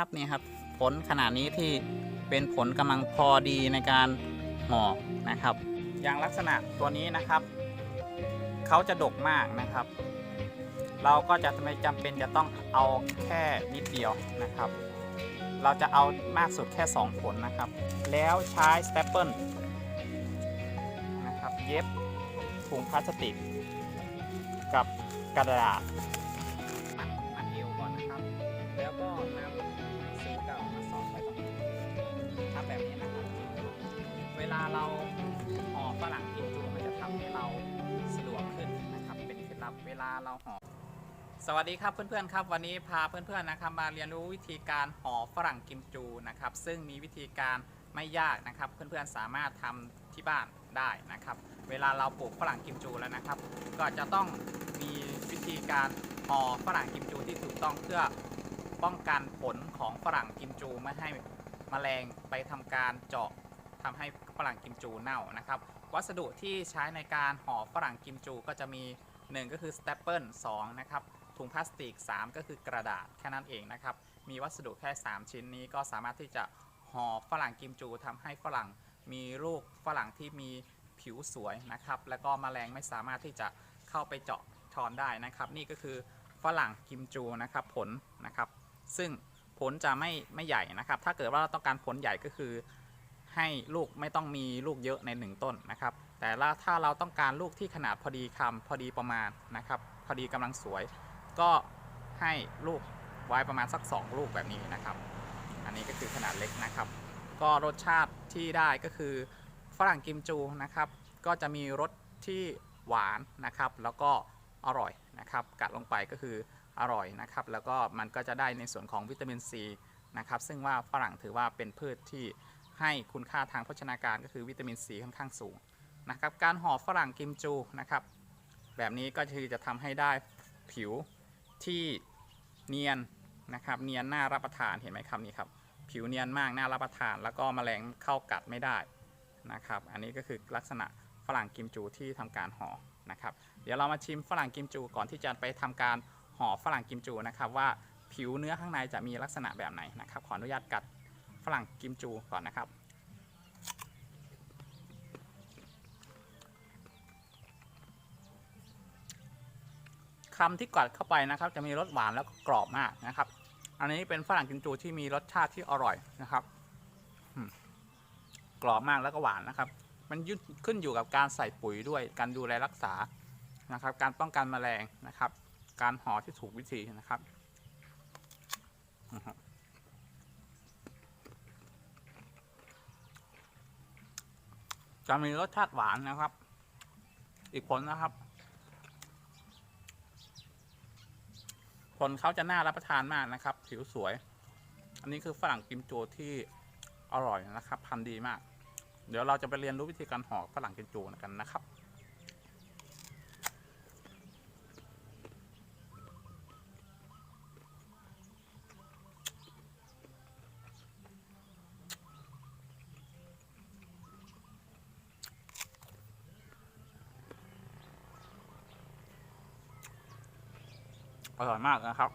นะครับนี่ครับผลขนาดนี้ที่เป็นผลกำลังพอดีในการห่อนะครับ อย่างลักษณะตัวนี้นะครับเขาจะดกมากนะครับ เราก็จะไม่จำเป็นจะต้องเอาแค่นิดเดียวนะครับ เราจะเอามากสุดแค่ 2 ผลนะครับ แล้วใช้สเตปเปิลนะครับเย็บถุงพลาสติกกับกระดาษ เราห่อฝรั่งกิมจูมันจะทำให้เราสะดวกขึ้นนะครับ เป็นเคล็ดลับเวลาเราห่อสวัสดีครับเพื่อนๆครับ วันนี้พาเพื่อนๆนะครับมาเรียนรู้วิธีการห่อฝรั่งกิมจูนะครับ ซึ่งมีวิธีการไม่ยากนะครับ เพื่อนๆสามารถทำที่บ้านได้นะครับ เวลาเราปลูกฝรั่งกิมจูแล้วนะครับ ก็จะต้องมีวิธีการห่อฝรั่งกิมจูที่ถูกต้องเพื่อป้องกันผลของฝรั่งกิมจูไม่ให้แมลงไปทำการเจาะทำให้ ฝรั่งกิมจูเน่านะครับ วัสดุที่ใช้ในการห่อฝรั่งกิมจูก็จะมี 1 ก็คือสเตปเปิล2นะครับ ถุงพลาสติก 3 ก็คือกระดาษแค่นั้นเองนะครับ มีวัสดุแค่ 3 ชิ้นนี้ก็สามารถที่จะห่อฝรั่งกิมจูทำให้ฝรั่งมีลูกฝรั่งที่มีผิวสวยนะครับ แล้วก็มแมลงไม่สามารถที่จะเข้าไปเจาะชอนได้นะครับ นี่ก็คือฝรั่งกิมจูนะครับผลนะครับ ซึ่งผลจะไม่ไม่ใหญ่นะครับ ถ้าเกิดว่าเราต้องการผลใหญ่ก็คือ ให้ลูกไม่ต้องมีลูกเยอะในหนึ่งต้นนะครับ แต่ละถ้าเราต้องการลูกที่ขนาดพอดีคำพอดีประมาณนะครับ พอดีกำลังสวย ก็ให้ลูกไว้ประมาณสัก 2 ลูกแบบนี้นะครับ อันนี้ก็คือขนาดเล็กนะครับ ก็รสชาติที่ได้ก็คือฝรั่งกิมจูนะครับ ก็จะมีรสที่หวานนะครับ แล้วก็อร่อยนะครับ กัดลงไปก็คืออร่อยนะครับ แล้วก็มันก็จะได้ในส่วนของวิตามินซีนะครับ ซึ่งว่าฝรั่งถือว่าเป็นพืชที่ ให้คุณค่าทางโภชนาการก็คือวิตามินซีค่อนข้างสูงนะครับการห่อฝรั่งกิมจูนะครับแบบนี้ก็คือจะทำให้ได้ผิวที่เนียนนะครับเนียนน่ารับประทานเห็นไหมครับนี่ครับผิวเนียนมากน่ารับประทาน แล้วก็แมลงเข้ากัดไม่ได้นะครับอันนี้ก็คือลักษณะฝรั่งกิมจูที่ทำการห่อนะครับเดี๋ยวเรามาชิมฝรั่งกิมจูก่อนที่จะไปทำการห่อฝรั่งกิมจูนะครับว่าผิวเนื้อข้างในจะมีลักษณะแบบไหนนะครับขออนุญาตกัด รั่งกิมจูก่อนนะครับคำที่กัดเข้าไปนะครับ จะมีรสหวานแล้วก็กรอบมากนะครับ อันนี้เป็นฝรั่งกิมจูที่มีรสชาติที่อร่อยนะครับกรอบมากแล้วก็หวานนะครับ มันยึดขึ้นอยู่กับการใส่ปุ๋ยด้วย การดูแลรักษานะครับ การป้องกันแมลงนะครับ การห่อที่ถูกวิธีนะครับอือฮึ จะมีรสชาติหวานนะครับ อีกผลนะครับ ผลเขาจะน่ารับประทานมากนะครับ ผิวสวย อันนี้คือฝรั่งกิมจูที่อร่อยนะครับ พันธุ์ดีมาก เดี๋ยวเราจะไปเรียนรู้วิธีการห่อฝรั่งกิมจูกันนะครับ อร่อยมากนะครับ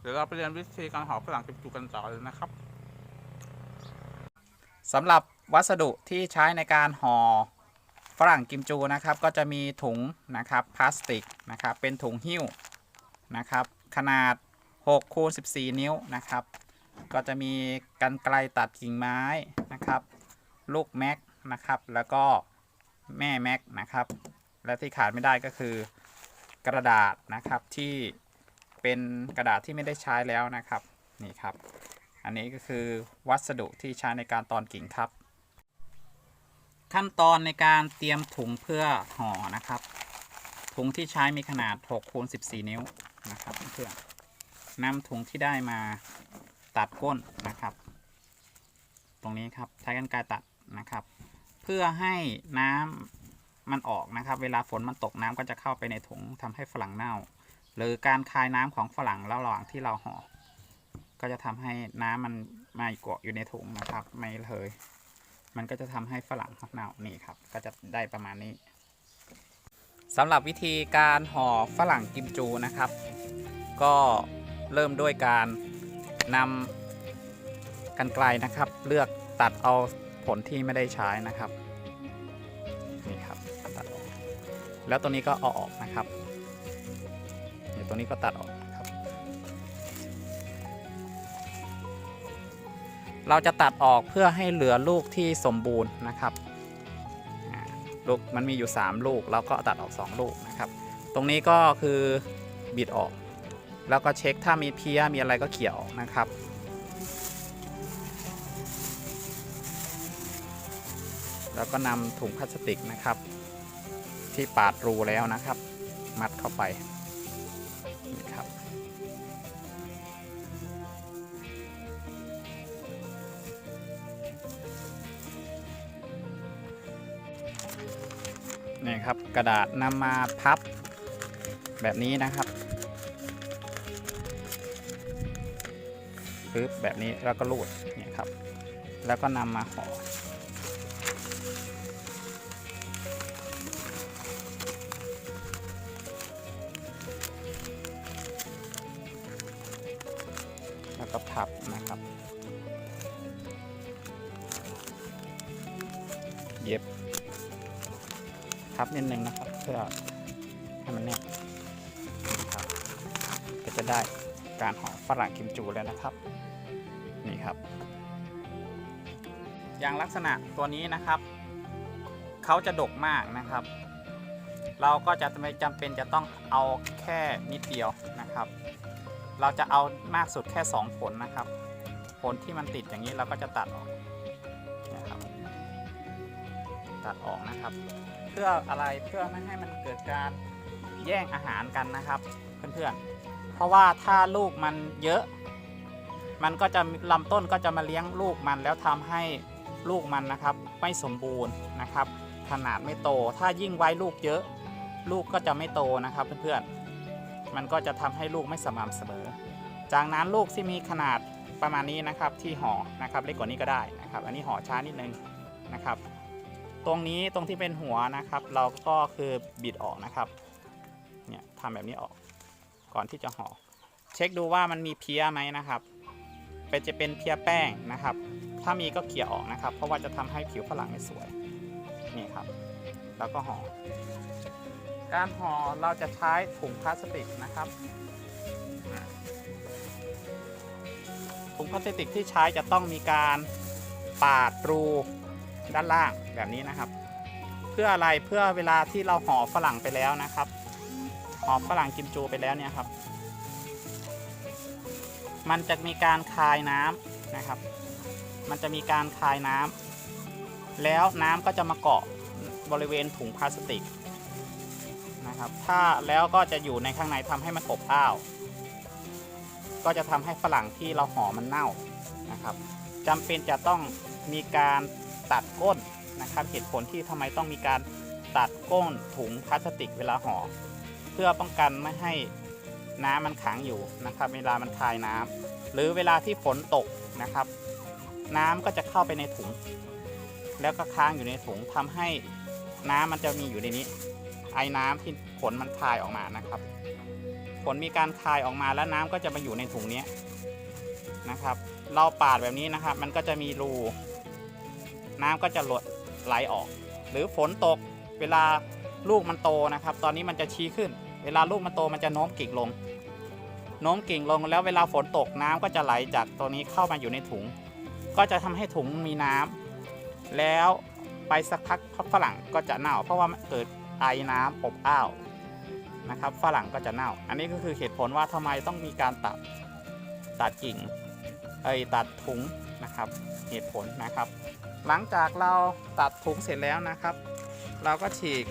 เดี๋ยวเราไปเรียนวิธีการห่อฝรั่งกิมจูกันต่อเลยนะครับสำหรับวัสดุที่ใช้ในการห่อฝรั่งกิมจูนะครับ ก็จะมีถุงนะครับพลาสติกนะครับ เป็นถุงหิ้วนะครับ ขนาด6คูณ14 นิ้วนะครับ ก็จะมีกันไกลตัดกิ่งไม้นะครับ ลูกแม็กนะครับ แล้วก็แม่แม็กนะครับ และที่ขาดไม่ได้ก็คือกระดาษนะครับที่เป็นกระดาษที่ไม่ได้ใช้แล้วนะครับนี่ครับ อันนี้ก็คือวัสดุที่ใช้ในการตอนกิ่งครับ ขั้นตอนในการเตรียมถุงเพื่อห่อนะครับ ถุงที่ใช้มีขนาด6คูณ14 นิ้วนะครับเพื่อนนำถุงที่ได้มาตัดก้นนะครับ ตรงนี้ครับใช้กันไกรตัดนะครับ เพื่อให้น้ำ มันออกนะครับ เวลาฝนมันตกน้ำก็จะเข้าไปในถุงทำให้ฝรั่งเน่า หรือการคายน้ำของฝรั่งระหว่างที่เราห่อก็จะทำให้น้ำมันมาเกาะอยู่ในถุงนะครับ ไม่เลย มันก็จะทำให้ฝรั่งเน่านี่ครับ ก็จะได้ประมาณนี้สำหรับวิธีการห่อฝรั่งกิมจูนะครับ ก็เริ่มด้วยการนำกันไกลนะครับ เลือกตัดเอาผลที่ไม่ได้ใช้นะครับ แล้วตัวนี้ก็เอาออกนะครับเดี๋ยวตัวนี้ก็ตัดออกครับ เราจะตัดออกเพื่อให้เหลือลูกที่สมบูรณ์นะครับลูกมันมีอยู่ 3 ลูกเราก็ตัดออก 2 ลูกนะครับ ตรงนี้ก็คือบิดออก แล้วก็เช็คถ้ามีเพี้ยมีอะไรก็เขี่ยออกนะครับแล้วก็นำถุงพลาสติกนะครับ ที่ปาดรูแล้วนะครับ มัดเข้าไปนี่ครับ นี่ครับกระดาษนำมาพับแบบนี้นะครับปึ๊บแบบนี้แล้วก็รูดนี่ครับ แล้วก็นำมาห่อ นิดนึงนะครับ เพื่อให้มันแน่นนะครับก็จะได้การห่อฝรั่งกิมจูแล้วนะครับ นี่ครับ อย่างลักษณะตัวนี้นะครับ เขาจะดกมากนะครับ เราก็จะไม่จำเป็นจะต้องเอาแค่นิดเดียวนะครับ เราจะเอามากสุดแค่ 2 ผลนะครับ ผลที่มันติดอย่างนี้เราก็จะตัดออกนะครับตัดออกนะครับ พื่ออะไรเพื่อไม่ให้มันเกิดการแย่งอาหารกันนะครับเพื่อนๆ เพราะว่าถ้าลูกมันเยอะ มันก็จะลำต้นก็จะมาเลี้ยงลูกมันแล้วทำให้ลูกมันนะครับไม่สมบูรณ์นะครับ ขนาดไม่โต ถ้ายิ่งไว้ลูกเยอะ ลูกก็จะไม่โตนะครับเพื่อนๆ มันก็จะทำให้ลูกไม่สม่ำเสมอ จากนั้นลูกที่มีขนาดประมาณนี้นะครับที่ห่อนะครับเล็กกว่านี้ก็ได้นะครับ อันนี้ห่อช้านิดนึงนะครับ ตรงนี้ตรงที่เป็นหัวนะครับ เราก็คือบิดออกนะครับเนี่ยทำแบบนี้ออกก่อนที่จะห่อเช็คดูว่ามันมีเพี้ยไหมนะครับเป็นจะเป็นเพี้ยแป้งนะครับ ถ้ามีก็เขี่ยออกนะครับ เพราะว่าจะทำให้ผิวฝรั่งไม่สวยนี่ครับ แล้วก็ห่อการห่อเราจะใช้ถุงพลาสติกนะครับถุงพลาสติกที่ใช้จะต้องมีการปาดรู ด้านล่างแบบนี้นะครับ เพื่ออะไรเพื่อเวลาที่เราห่อฝรั่งไปแล้วนะครับห่อฝรั่งกิมจูไปแล้วเนี่ยครับ มันจะมีการคายน้ำนะครับ มันจะมีการคายน้ำแล้วน้ำก็จะมาเกาะบริเวณถุงพลาสติกนะครับ ถ้าแล้วก็จะอยู่ในข้างในทำให้มันอบอ้าว ก็จะทำให้ฝรั่งที่เราห่อมันเน่านะครับจำเป็นจะต้องมีการ ตัดก้นนะครับ เหตุผลที่ทำไมต้องมีการตัดก้นถุงพลาสติกเวลาห่อเพื่อป้องกันไม่ให้น้ำมันขังอยู่นะครับ เวลามันคายน้ำหรือเวลาที่ฝนตกนะครับ น้ำก็จะเข้าไปในถุง แล้วก็ค้างอยู่ในถุงทำให้น้ำมันจะมีอยู่ในนี้ ไอ้น้ำที่ผลมันคายออกมานะครับผลมีการคายออกมาแล้วน้ำก็จะมาอยู่ในถุงนี้นะครับ เราปาดแบบนี้นะครับ มันก็จะมีรู น้ำก็จะหลดไหลออก หรือฝนตกเวลาลูกมันโตนะครับ ตอนนี้มันจะชี้ขึ้น เวลาลูกมันโตมันจะโน้มกิ่งลง โน้มกิ่งลงแล้วเวลาฝนตกน้ำก็จะไหลจากตัวนี้เข้ามาอยู่ในถุง ก็จะทำให้ถุงมีน้ำแล้วไปสักพักฝรั่งก็จะเน่า เพราะว่าเกิดไอน้ำอบอ้าวนะครับฝรั่งก็จะเน่า อันนี้ก็คือเหตุผลว่าทำไมต้องมีการตัดตัดกิ่ง เอ้ตัดถุงนะครับเหตุผลนะครับ หลังจากเราตัดถุงเสร็จแล้วนะครับ เราก็ฉีก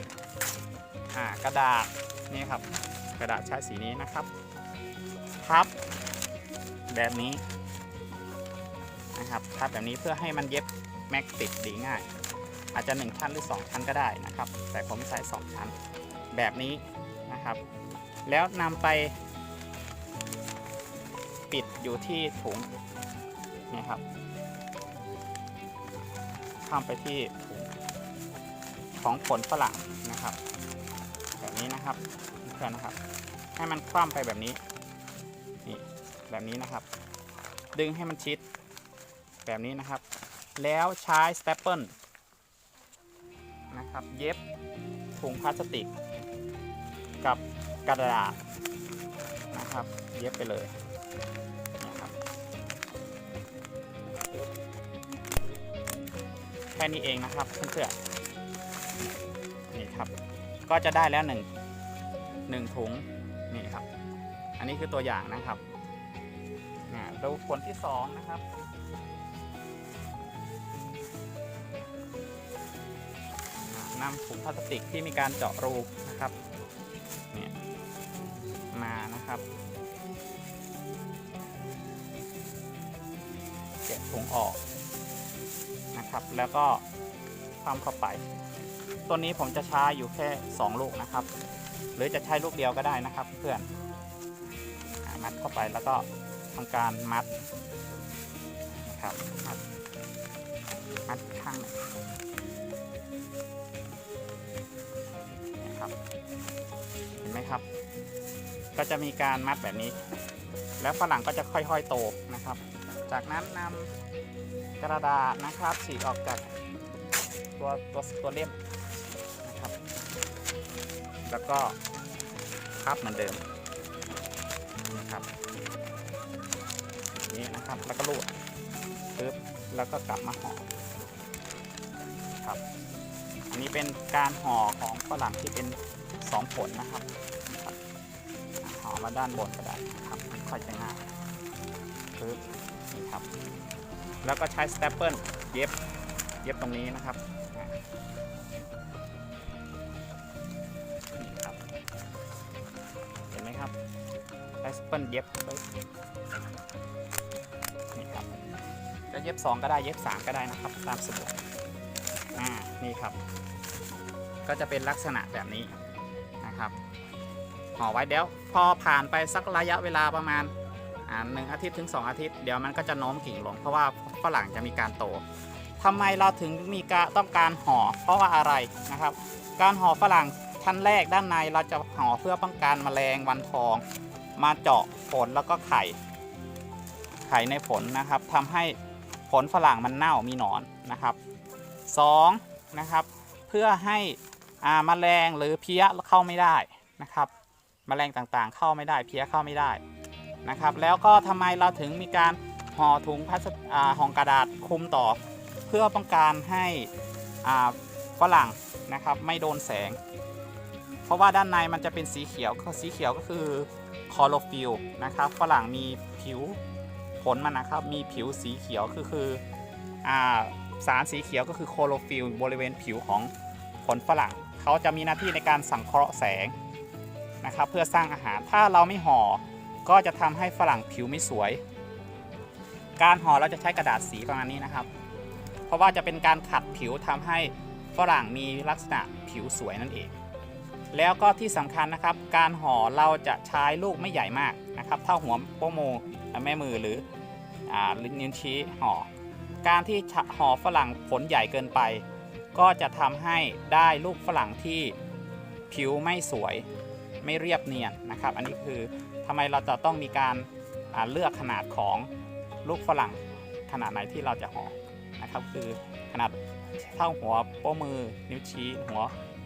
กระดาษนี่ครับกระดาษใช้สีนี้นะครับพับแบบนี้นะครับพับแบบนี้เพื่อให้มันเย็บแม็กติดดีง่าย อาจจะ 1 ชั้นหรือ 2 ชั้นก็ได้นะครับ แต่ผมใช้ 2 ชั้นแบบนี้นะครับ แล้วนำไปปิดอยู่ที่ถุง นี่ครับข้ามไปที่ถุงของผลฝรั่งนะครับ แบบนี้นะครับเพื่อนนะครับ ให้มันคว่ำไปแบบนี้นี่แบบนี้นะครับ ดึงให้มันชิด แบบนี้นะครับ แล้วใช้สเตปเปิลนะครับ เย็บถุงพลาสติก กับกระดาษนะครับ เย็บไปเลย ค่นี้เองนะครับเพื่อนๆนี่ครับ ก็จะได้แล้วหนึ่งหนึ่งถุงนี่ครับ อันนี้คือตัวอย่างนะครับอ่าดูผลที่สองนะครับนำถุงพลาสติกที่มีการเจาะรูนะครับ นะครับ แล้วก็คว่ำเข้าไป ตัวนี้ผมจะใช้อยู่แค่ 2 ลูกนะครับ หรือจะใช้ลูกเดียวก็ได้นะครับ เพื่อนมัดเข้าไปแล้วก็ทำการมัดนะครับมัดมัดข้างหนึ่งนะครับเห็นไหมครับ ก็จะมีการมัดแบบนี้ แล้วฝรั่งก็จะค่อยๆโตนะครับ จากนั้นนำ กระดาษนะครับฉีกออกจากตัวตัวตัวเล่มนะครับ แล้วก็พับเหมือนเดิมนะครับนี้นะครับแล้วก็รูดปึ๊บแล้วก็กลับมาห่อครับอันนี้เป็นการห่อของฝรั่งที่เป็นสองผลนะครับห่อมาด้านบนก็ได้นะครับค่อยจะง่ายปึ๊บนี่ครับ แล้วก็ใช้สเตปเปิลเย็บเย็บตรงนี้นะครับนี่ครับ เห็นไหมครับใช้สเปิลเย็บนี่ครับจะเย็บ 2 ก็ได้เย็บ 3 ก็ได้นะครับ ตามสะดวกอ่านี่ครับ ก็จะเป็นลักษณะแบบนี้นะครับห่อไว้เดี๋ยวพอผ่านไปสักระยะเวลาประมาณหนึ่งอาทิตย์ถึง 2 อาทิตย์ เดี๋ยวมันก็จะโน้มกิ่งลง เพราะว่า ฝรั่งจะมีการโตทำไมเราถึงมีการต้องการห่อเพราะว่าอะไรนะครับ การห่อฝรั่งชั้นแรกด้านในเราจะห่อเพื่อป้องกันแมลงวันทอง มาเจาะผลแล้วก็ไข่ไข่ในผลนะครับทำให้ผลฝรั่งมันเน่ามีหนอนนะครับสองนะครับ เพื่อให้อ่าแมลงหรือเพี้ยเข้าไม่ได้นะครับแมลงต่างๆเข้าไม่ได้เพี้ยเข้าไม่ได้นะครับ แล้วก็ทำไมเราถึงมีการ ห่อถุงพลาสติกห่อกระดาษคลุมต่อ เพื่อป้องกันให้ฝรั่งนะครับไม่โดนแสง เพราะว่าด้านในมันจะเป็นสีเขียวสีเขียวก็คือคลอโรฟิลนะครับฝรั่งมีผิวผลมันนะครับมีผิวสีเขียวคือคืออสารสีเขียวก็คือโคลอโรฟิลบริเวณผิวของผลฝรั่ง เขาจะมีหน้าที่ในการสังเคราะห์แสงนะครับเพื่อสร้างอาหารถ้าเราไม่ห่อก็จะทำให้ฝรั่งผิวไม่สวย การห่อเราจะใช้กระดาษสีประมาณนี้นะครับ เพราะว่าจะเป็นการขัดผิวทำให้ฝรั่งมีลักษณะผิวสวยนั่นเอง แล้วก็ที่สำคัญนะครับ การห่อเราจะใช้ลูกไม่ใหญ่มากนะครับเท่าหัวโป้โมแม่มือหรืออ่าลิ้นนิ้วชี้ห่อ การที่ห่อฝรั่งผลใหญ่เกินไป ก็จะทำให้ได้ลูกฝรั่งที่ผิวไม่สวยไม่เรียบเนียนนะครับ อันนี้คือทำไมเราจะต้องมีการเลือกขนาดของ ลูกฝรั่งขนาดไหนที่เราจะห่อนะครับ คือขนาดเท่าหัวโป้มือนิ้วชี้ หัว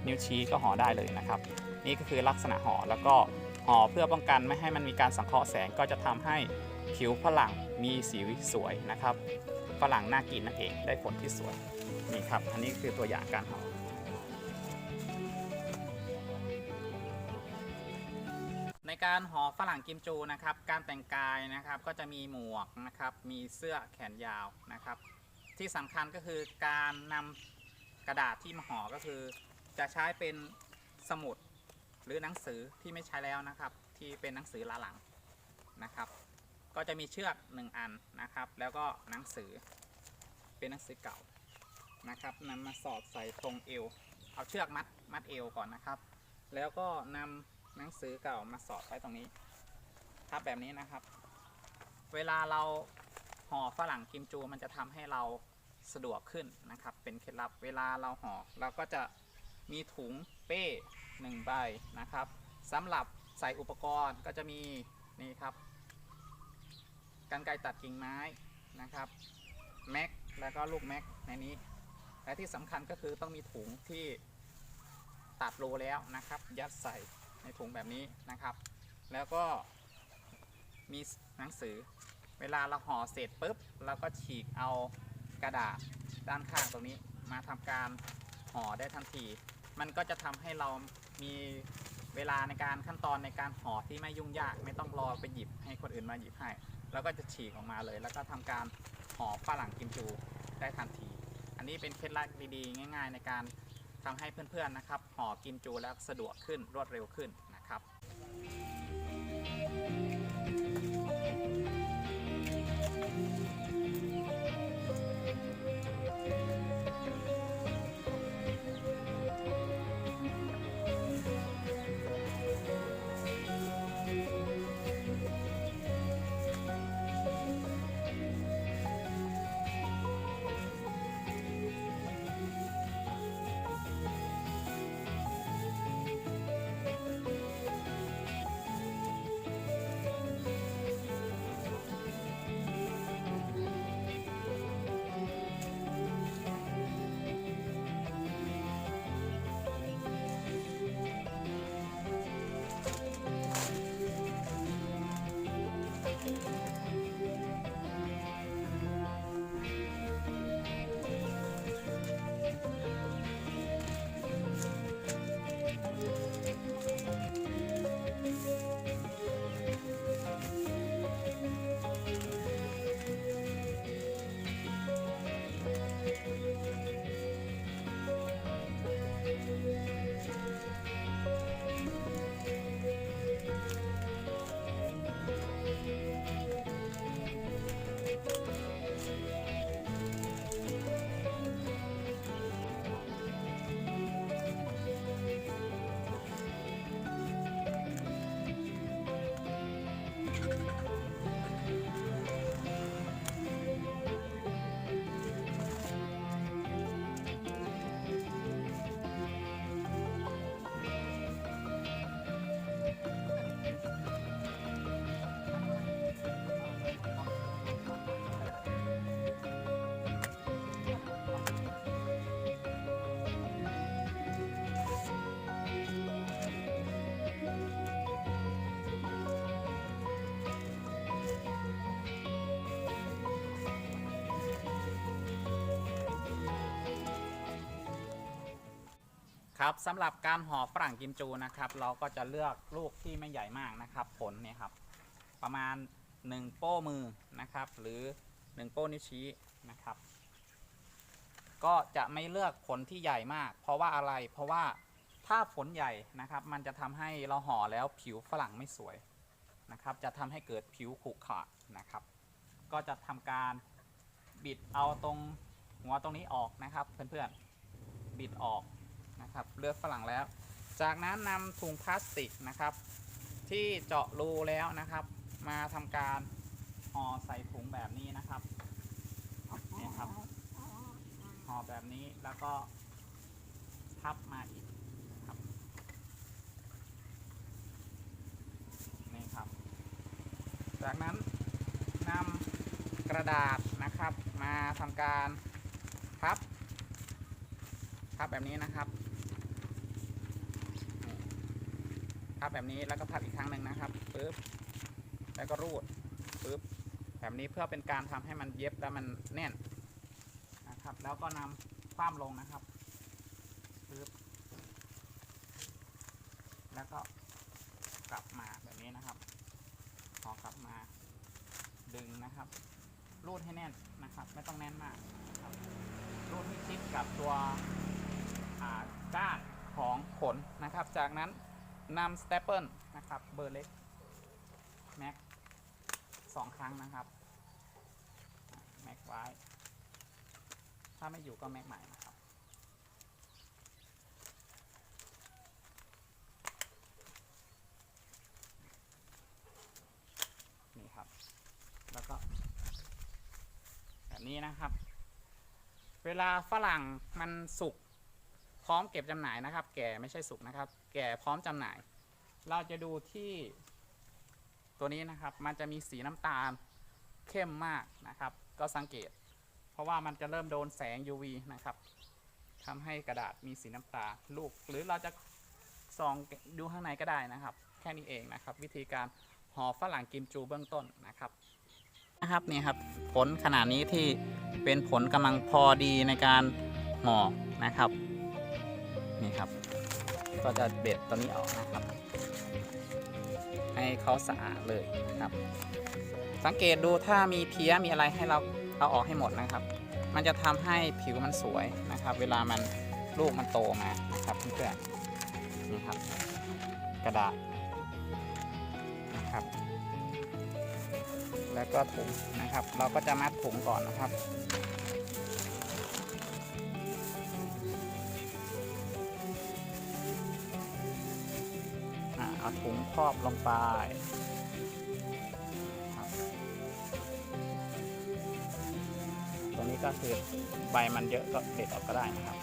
นิ้วชี้ก็ห่อได้เลยนะครับ นี่ก็คือลักษณะห่อแล้วก็ห่อเพื่อป้องกันไม่ให้มันมีการสังเคราะห์แสงก็จะทำให้ผิวฝรั่งมีสีสวยนะครับฝรั่งน่ากินนั่นเองได้ผลที่สวยนี่ครับ อันนี้คือตัวอย่างการห่อ ในการห่อฝรั่งกิมจูนะครับ การแต่งกายนะครับก็จะมีหมวกนะครับ มีเสื้อแขนยาวนะครับ ที่สำคัญก็คือการนำกระดาษที่มาห่อก็คือ จะใช้เป็นสมุดหรือหนังสือที่ไม่ใช้แล้วนะครับ ที่เป็นหนังสือลาหลังนะครับ ก็จะมีเชือกหนึ่งอันนะครับ แล้วก็หนังสือเป็นหนังสือเก่านะครับนำมาสอดใส่ตรงเอว เอาเชือกมัดมัดเอวก่อนนะครับ แล้วก็นำ หนังสือเก่ามาสอดไว้ตรงนี้ทับแบบนี้นะครับ เวลาเราห่อฝรั่งกิมจูมันจะทำให้เราสะดวกขึ้นนะครับ เป็นเคล็ดลับเวลาเราห่อเราก็จะมีถุงเป้หนึ่งใบนะครับสำหรับใส่อุปกรณ์ก็จะมีนี่ครับกันไกรตัดกิ่งไม้นะครับแม็กแล้วก็ลูกแม็กในนี้ และที่สำคัญก็คือต้องมีถุงที่ตัดรูแล้วนะครับ ยัดใส่ ในถุงแบบนี้นะครับ แล้วก็มีหนังสือ เวลาเราห่อเสร็จปุ๊บเราก็ฉีกเอากระดาษด้านข้างตรงนี้มาทำการห่อได้ทันที มันก็จะทำให้เรามีเวลาในการขั้นตอนในการห่อที่ไม่ยุ่งยาก ไม่ต้องรอไปหยิบให้คนอื่นมาหยิบให้ แล้วก็จะฉีกออกมาเลย แล้วก็ทำการห่อฝรั่งกิมจูได้ทันที อันนี้เป็นเคล็ดลับดีๆ ง่าย ๆ ในการ ทำให้เพื่อนๆนะครับห่อกิมจูแล้วสะดวกขึ้นรวดเร็วขึ้นนะครับ ครับสำหรับการห่อฝรั่งกิมจูนะครับ เราก็จะเลือกลูกที่ไม่ใหญ่มากนะครับ ผลเนี่ยครับ ประมาณ 1 โป้มือนะครับ หรือ 1 โป้นิ้วชี้นะครับ ก็จะไม่เลือกผลที่ใหญ่มาก เพราะว่าอะไรเพราะว่าถ้าผลใหญ่นะครับ มันจะทำให้เราห่อแล้วผิวฝรั่งไม่สวยนะครับ จะทำให้เกิดผิวขรุขระนะครับ ก็จะทำการบิดเอาตรงหัวตรงนี้ออกนะครับ เพื่อนๆบิดออก นะครับเลือกฝรั่งแล้ว จากนั้นนำถุงพลาสติกนะครับ ที่เจาะรูแล้วนะครับ มาทำการห่อใส่ถุงแบบนี้นะครับนี่ครับห่อแบบนี้แล้วก็พับมาอีกครับนี่ครับ จากนั้นนำกระดาษนะครับ มาทำการพับพับแบบนี้นะครับ พับแบบนี้แล้วก็พับอีกครั้งหนึ่งนะครับปึ๊บแล้วก็รูดปึ๊บแบบนี้เพื่อเป็นการทำให้มันเย็บแล้วมันแน่นนะครับ แล้วก็นำคว่ำลงนะครับปึ๊บแล้วก็กลับมาแบบนี้นะครับพอกลับมาดึงนะครับ รูดให้แน่นนะครับ ไม่ต้องแน่นมากนะครับรูดให้ชิดกับตัวก้านของขนนะครับ จากนั้น นำสเตปเปิลนะครับ เบอร์เล็กแม็กสองครั้งนะครับ แม็กไว้ ถ้าไม่อยู่ก็แม็กใหม่นะครับ นี่ครับ แล้วก็ แบบนี้นะครับ เวลาฝรั่งมันสุกพร้อมเก็บจำหน่ายนะครับ แก่ไม่ใช่สุกนะครับ แก่พร้อมจำหน่าย เราจะดูที่ตัวนี้นะครับ มันจะมีสีน้ำตาลเข้มมากนะครับ ก็สังเกต เพราะว่ามันจะเริ่มโดนแสง UV นะครับทำให้กระดาษมีสีน้ำตาลลูก หรือเราจะส่องดูข้างในก็ได้นะครับ แค่นี้เองนะครับ วิธีการห่อฝรั่งกิมจูเบื้องต้นนะครับนะครับนี่ครับผลขนาดนี้ที่เป็นผลกำลังพอดีในการห่อนะครับนี่ครับ ก็จะเบ็ดตัวนี้ออกนะครับ ให้เขาสะอาดเลยนะครับ สังเกตดูถ้ามีเพี้ยมีอะไรให้เราเอาออกให้หมดนะครับ มันจะทำให้ผิวมันสวยนะครับ เวลามันลูกมันโตมานะครับเพื่อนๆนี่ครับ กระดาษนะครับ แล้วก็ถุงนะครับ เราก็จะมัดถุงก่อนนะครับ อ่าเอาถุงครอบลงไปครับตัวนี้ก็คือใบมันเยอะก็เด็ดออกก็ได้นะครับ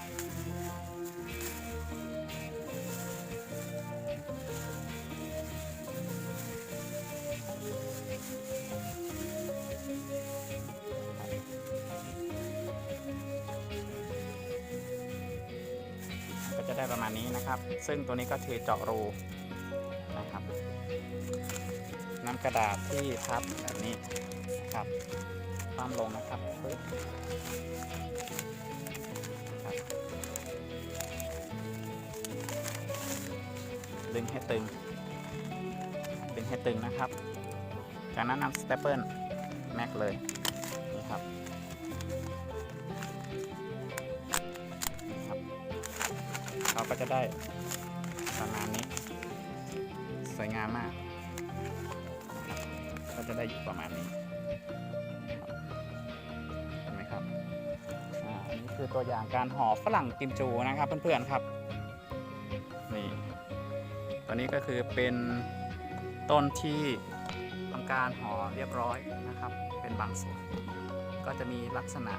ก็จะได้ประมาณนี้นะครับ ซึ่งตัวนี้ก็คือเจาะรู กระดาษที่พับแบบนี้นะครับความลงนะครับปึ๊บครับดึงให้ตึง ดึงให้ตึงนะครับ จากนั้นนำสเตปเปิลแม็กเลย ได้อยู่ประมาณนี้เห็นไหมครับอันนี้คือตัวอย่างการห่อฝรั่งกิมจูนะครับเพื่อนๆครับนี่ตัวนี้ก็คือเป็นต้นที่ทำการห่อเรียบร้อยนะครับ เป็นบางส่วนก็จะมีลักษณะ